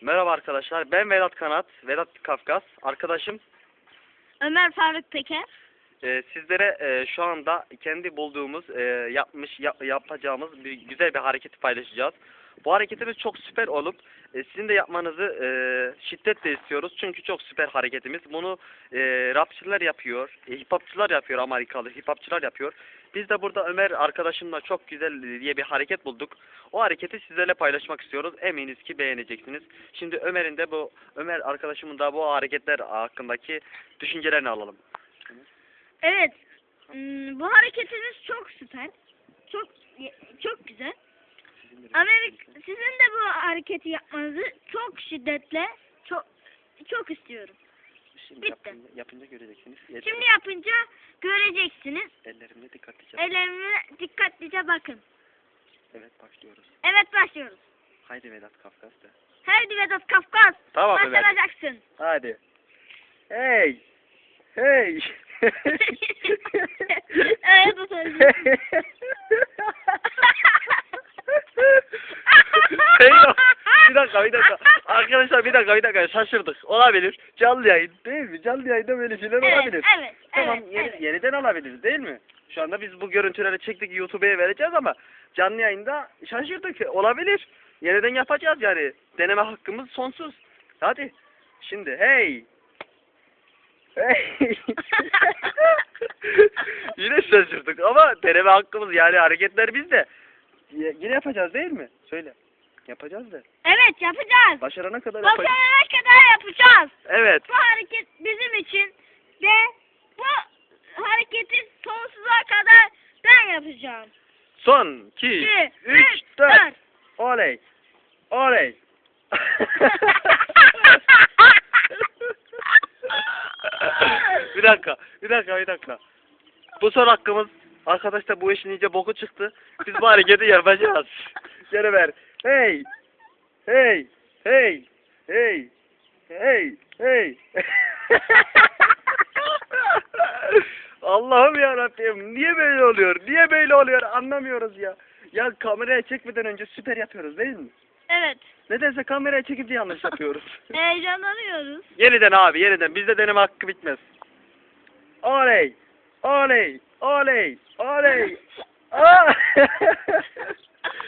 Merhaba arkadaşlar. Ben Vedat Kanat, Vedat Kafkas. Arkadaşım Ömer Faruk Peker. E, sizlere e, şu anda kendi bulduğumuz, e, yapmış yap- yapacağımız bir güzel bir hareketi paylaşacağız. Bu hareketimiz çok süper olup e, sizin de yapmanızı e, şiddetle istiyoruz. Çünkü çok süper hareketimiz. Bunu e, rapçiler yapıyor, e, hip hopçular yapıyor, Amerikalı hip hopçular yapıyor. Biz de burada Ömer arkadaşımla çok güzel diye bir hareket bulduk. O hareketi sizlerle paylaşmak istiyoruz. Eminiz ki beğeneceksiniz. Şimdi Ömer'in de bu Ömer arkadaşımın da bu hareketler hakkındaki düşüncelerini alalım. Evet. hmm, bu hareketiniz çok süper. Çok çok güzel. Amerik sizin de bu hareketi yapmanızı çok şiddetle çok çok istiyorum. Şimdi bitti. yapınca, yapınca göreceksiniz. El- Şimdi yapınca göreceksiniz. ellerimle dikkatlice. Ellerime dikkatlice bakın. Evet başlıyoruz. Evet başlıyoruz. Haydi Vedat Kafkas da. Haydi Vedat Kafkas. Tamam. Başaracaksın. Hadi. Hey. Hey. Evet. Hey yok. Bir dakika bir dakika. Arkadaşlar bir dakika bir dakika şaşırdık. Olabilir. Canlı yayın değil mi? Canlı yayında böyle şeyler Evet, olabilir. evet, Tamam evet, yeni- evet. yeniden alabiliriz değil mi? Şu anda biz bu görüntüleri çektik YouTube'a vereceğiz ama canlı yayında şaşırdık. Olabilir. Yeniden yapacağız yani. Deneme hakkımız sonsuz. Hadi. Şimdi hey. Yine şaşırdık ama deneme hakkımız yani hareketler bizde. Yine yapacağız değil mi? Söyle. Yapacağız da. Evet yapacağız. Başarana kadar yapacağız. Başarana kadar yapacağız. Evet. Bu hareket bizim için ve bu hareketi sonsuza kadar ben yapacağım. Son 2, 2, 3, 3, 4. 4. Oley. Oley. dakika, bir dakika, bir dakika. Bu son hakkımız. Arkadaşlar bu işin iyice boku çıktı. Biz bu hareketi yapacağız. Geri ver. Hey. Hey. Hey. Hey. Hey. Hey. Allah'ım ya Rabbim niye böyle oluyor? Niye böyle oluyor? Anlamıyoruz ya. Ya kameraya çekmeden önce süper yapıyoruz değil mi? Evet. Nedense kameraya çekince yanlış yapıyoruz. Heyecanlanıyoruz. yeniden abi yeniden. Bizde deneme hakkı bitmez. Oley! Oley! Oley! Oley! Aa!